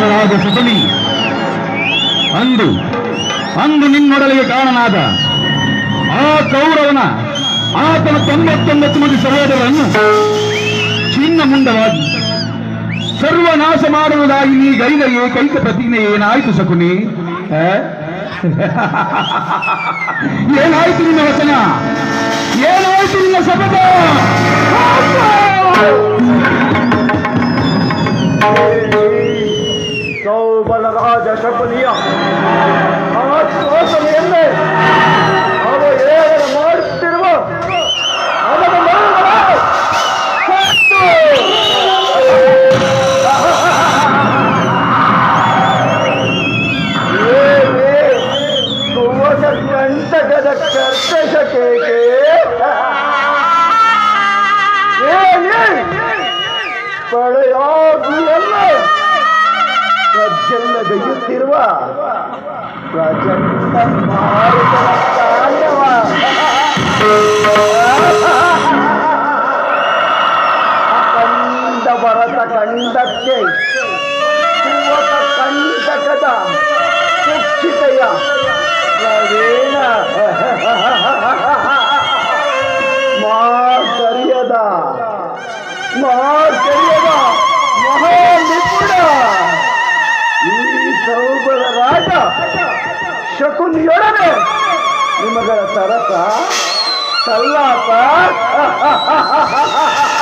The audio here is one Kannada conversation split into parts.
ರಾಜಕುಮಾರರಾದ ಸುತನಿ ಅಂದು ಅಂದು ನಿನ್ನೊಡಲಿಗೆ ಕಾರಣನಾದ ಆ ಕೌರವನ ಆತನ ತೊಂಬತ್ತೊಂಬತ್ತು ಮಂದಿ ಸಹೋದರರನ್ನು ಚಿನ್ನ ಮುಂಡವಾಗಿ ಸರ್ವನಾಶ ಮಾಡುವುದಾಗಿ ನೀ ಗೈದ ಕೈಕ ಪ್ರತಿಜ್ಞೆ ಏನಾಯ್ತು ಶಕುನಿ? ಏನಾಯ್ತು ನಿನ್ನ ವಚನ? ಏನಾಯ್ತು ನಿನ್ನ ಶಪಥ? ಪ್ರಜ್ಜೆಲ್ಲ ಗೈಯುತ್ತಿರುವ ಪ್ರಚಂಡ ಮಾರುತನ ತಾಂಡವ ಅಖಂಡ ಭರತ ಕಂಡಕ್ಕೆ ಕುವಕ ಕಂಟಕದ ಸುಕ್ಷಿತೆಯ ಪ್ರವೀಣ ಮಾ ಕರಿಯದ ಶಕುನಿಯೊಡನೆ. ನಿಮಗಳ ತರಕ ಸಲ್ಲಾಪ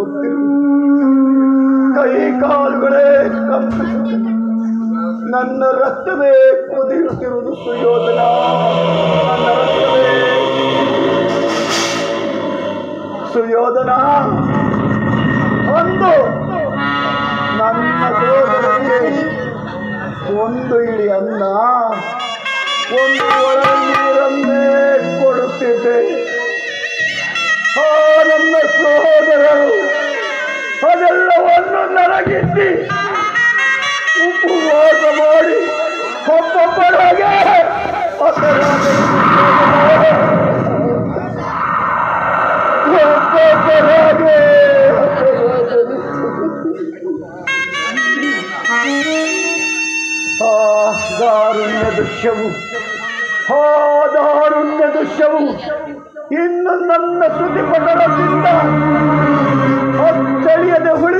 ನಡುಗುತ್ತಿರು ಕೈ ಕಾಲುಗಳೇ ನನ್ನ ರಕ್ತವೇ ಕುದಿರುತ್ತಿರುವುದು ಸುಯೋಧನ. ನನ್ನ ರಕ್ತವೇ ಸುಯೋಧನ ಒಂದು ನನ್ನ ಸೋದರನಿಗೆ ಒಂದು ಇಳಿ ಅನ್ನ ನನಗಿದ್ದಿ ಉಪವಾಸ ಮಾಡಿ ಒಬ್ಬೊಬ್ಬರಾಗೆ ಒಬ್ಬೊಬ್ಬರಾಗೆ ಆ ದಾರುಣ್ಯ ದೃಶ್ಯವು, ಆ ದಾರುಣ್ಯ ದೃಶ್ಯವು ಇನ್ನು ನನ್ನ ಸುದ್ದಿ ಪಟ್ಟಣದಿಂದ ಅಚ್ಚಳಿಯದೆ ಉಳಿದು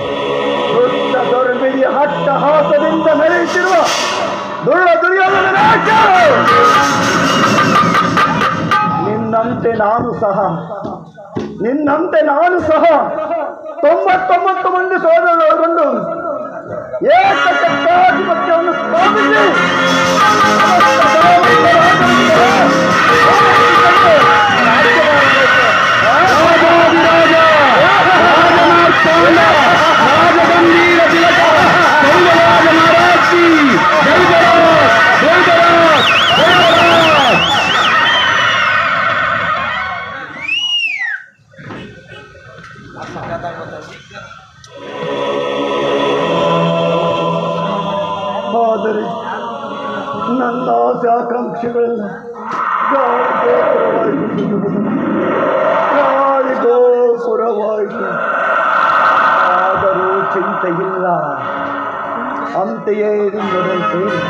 ದುರ್ಬಿಡಿ ಹಟ್ಟಹಾಸದಿಂದ ನಡೆಯುತ್ತಿರುವ ದುಳ್ಳ ದುರ್ಯೋಧನ! ನಿನ್ನಂತೆ ನಾನು ಸಹ, ನಿನ್ನಂತೆ ನಾನು ಸಹ ತೊಂಬತ್ತೊಂಬತ್ತು ಮಂದಿ ಸೋದರರೊಳಗೊಂಡು ಏಕಚಕ್ರಾಧಿಪತ್ಯವನ್ನು ಸ್ಥಾಪಿಸಿ ಆದರೆ ನನ್ನ ಆಸೆ ಆಕಾಂಕ್ಷೆಗಳನ್ನು ಪುರವಾಯಿತು ಆದರೂ ಚಿಂತೆ ಇಲ್ಲ ಅಂತೆಯೇ ಇದು ಮೊದಲು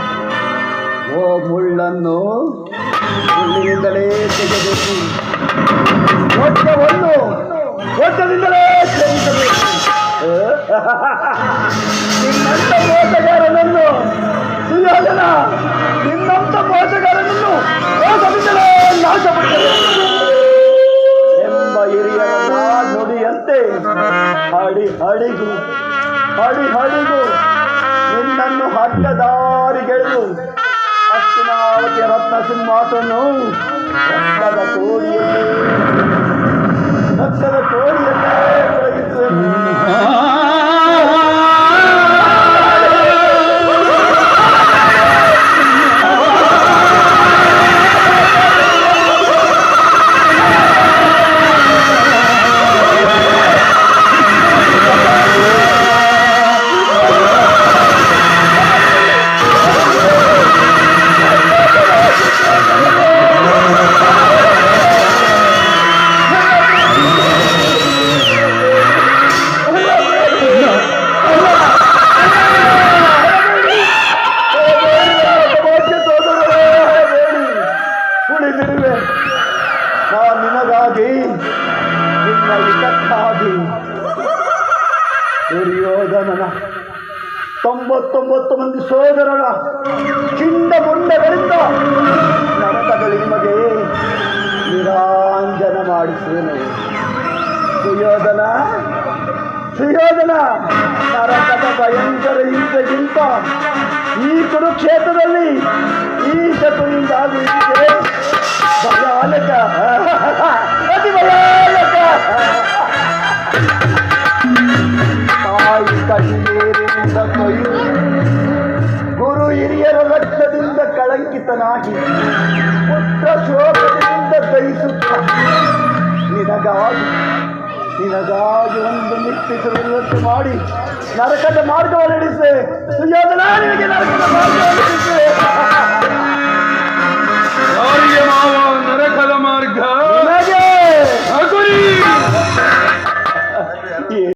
ನಿನ್ನಂತ ಮೋಸಗಾರನನ್ನು ಸುಯೋಧನ ನಿನ್ನಂತ ಮೋಸಗಾರನನ್ನು ನಾಶಪಡಿಸಲು ಎಂಬ ಹಿರಿಯ ನುಡಿಯಂತೆ ಹಡಿ ಹಡಿಗು ಹಡಿ ಹಡಿಗು ನಿನ್ನನ್ನು ಹಗ್ಗದಾರಿಗೆಳೆದು ದಾರಿಗೆಳೆದು ಅಶ್ವಿನಾವತಿಯ ರತ್ನ ಸಿಂಹಾಸನು ರಕ್ತದ ಕೋಡಿಯಲ್ಲೇ ರಕ್ತದ ಕೋಡಿಯಲ್ಲೇ ದುರ್ಯೋಧನನ ತೊಂಬತ್ತೊಂಬತ್ತು ಮಂದಿ ಸೋದರರ ಚಿಂದ ಮುಂಡಗಳಿಂದ ನರಕಗಳು ನಿಮಗೆ ನಿರಾಂಜನ ಮಾಡಿಸುವೆನು. ಸುಯೋಧನ ಸುಯೋಧನ, ನರಕದ ಭಯಂಕರ ಹಿಂಸೆಗಿಂತ ಈ ಕುರುಕ್ಷೇತ್ರದಲ್ಲಿ ಈ ಶತ್ರುವಿಂದಾಗಿ ಭಯಾನಕ ಅತಿ ಭಯಾನಕ ಪೂಜಿತನಾಗಿ ಪುತ್ರ ಶೋಭದಿಂದ ದಯಿಸುತ್ತ ನಿನಗಾಗಿ ನಿನಗಾಗಿ ಒಂದು ನಿಶ್ಚಿತವಿರುವಂತೆ ಮಾಡಿ ನರಕದ ಮಾರ್ಗವನ್ನು ನಡೆಸೆ ಸುಯೋಧನ, ನಿನಗೆ ನರಕದ ಮಾರ್ಗವನ್ನು ನರಕದ ಮಾರ್ಗ?